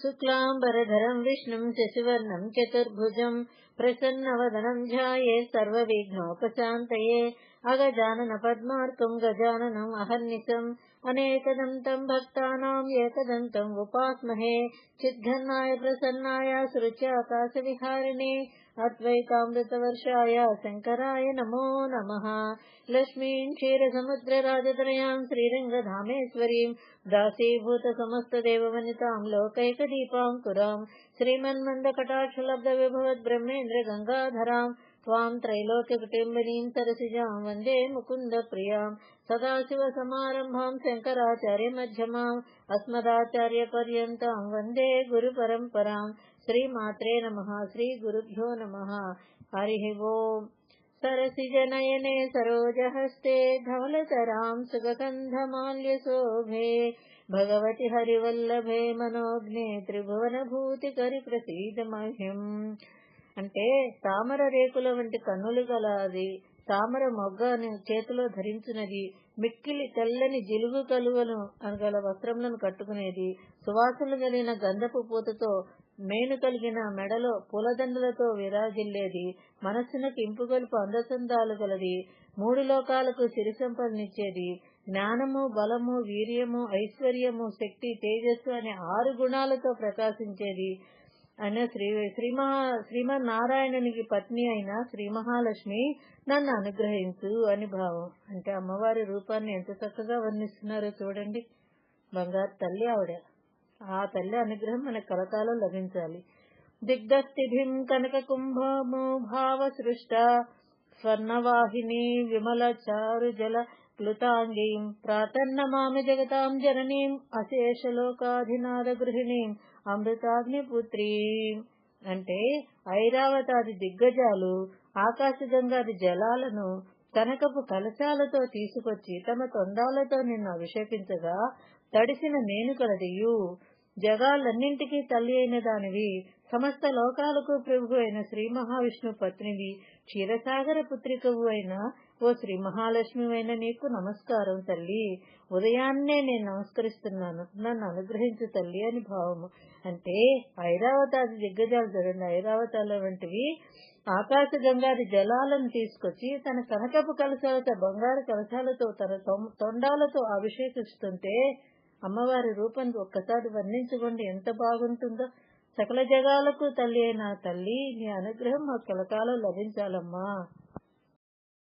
शुक्लाम्बरधरम् विष्णुम् शशिवर्णम् चतुर्भुजम् प्रसन्नवदनम् ध्याये सर्वविघ्नोपशान्तये अगजाननपद्मार्कम् गजाननम् अहर्निशम् अनेकदन्तम् भक्तानाम् एकदन्तम् उपास्महे चिद्घन्नाय प्रसन्नाय सुरुच्याकाशविहारिणे अद्वैतामृतवर्षाय शङ्कराय नमो नमः। लक्ष्मीम् क्षीरसमुद्रराजत्रयाम् श्रीरङ्गधामेश्वरीम् दासीभूतसमस्तदेववनिताम् लोकैकदीपाङ्कुराम् न्द्र गङ्गाधराम् त्वाम् त्रैलोक सरसिजाम् वन्दे मुकुन्द प्रियाम् सदाशिवसमारम्भाम् शङ्कराचार्य मध्यमाम् अस्मदाचार्य पर्यन्तां वन्दे गुरुपरम्पराम्। श्रीमात्रे नमः श्रीगुरुभ्यो नमः। हरिः ओम्। सरसिजनयने सरोजहस्ते धवलतराम् सुगकन्धमाल्यशोभे भगवति हरिवल्लभे मनोज्ञे त्रिभुवनभूतिकरि प्रसीदमहीम् అంటే తామర రేకుల వంటి కన్నులు గల అది తామర మొగ్గను చేతిలో ధరించినది మిక్కిలి తెల్లని జిలుగు కలువను అనగల వస్త్రములను కట్టుకునేది సువాసనలు కలిగిన గంధపు పూతతో మేను కలిగిన మెడలో పూలదండలతో విరాజిల్లేది మనస్సునకు ఇంపుగొలుపు అందచందాలు గలది మూడు లోకాలకు సిరి సంపదనిచ్చేది జ్ఞానము బలము వీర్యము ఐశ్వర్యము శక్తి తేజస్సు అనే ఆరు గుణాలతో ప్రకాశించేది అనే శ్రీ శ్రీమహా శ్రీమన్నారాయణునికి పత్ని అయిన శ్రీ మహాలక్ష్మి నన్ను అనుగ్రహించు అని భావం. అంటే అమ్మవారి రూపాన్ని ఎంత చక్కగా వర్ణిస్తున్నారో చూడండి. బంగారు తల్లి ఆవిడ. ఆ తల్లి అనుగ్రహం మన కలకాలం లభించాలి. దిగ్ధస్థిభిం కనక కుంభము భావ సృష్ట స్వర్ణవాహిని విమల చారు జల ప్లుతాంగీం ప్రాతన్నమామి జగతాం జననీం అశేషలోకాధినాథ గృహిణీం అమృతాగ్నిపుత్రీం. అంటే ఐరావతాది దిగ్గజాలు ఆకాశగంగాది జలాలను కనకపు కలశాలతో తీసుకొచ్చి తమ తొండాలతో నిన్ను అభిషేకించగా తడిసిన నేను కలదియు జగాలన్నింటికీ తల్లి అయిన దానివి సమస్త లోకాలకు ప్రభు అయిన శ్రీ మహావిష్ణు పత్నివి క్షీరసాగర పుత్రికవు అయిన ఓ శ్రీ మహాలక్ష్మి అయిన నీకు నమస్కారం తల్లి. ఉదయాన్నే నేను నమస్కరిస్తున్నాను. నన్ను అనుగ్రహించు తల్లి అని భావము. అంటే ఐరావతాది దిగ్గజాలు చూడండి. ఐరావతాల వంటివి ఆకాశ గంగాది జలాలను తీసుకొచ్చి తన కనకపు కలశాలతో బంగారు కలశాలతో తన తొండాలతో అభిషేకిస్తుంటే అమ్మవారి రూపం ఒక్కసారి వర్ణించుకోండి. ఎంత బాగుంటుందో. సకల జగాలకు తల్లి అయిన తల్లి నీ అనుగ్రహం మా కలకాలం లభించాలమ్మా.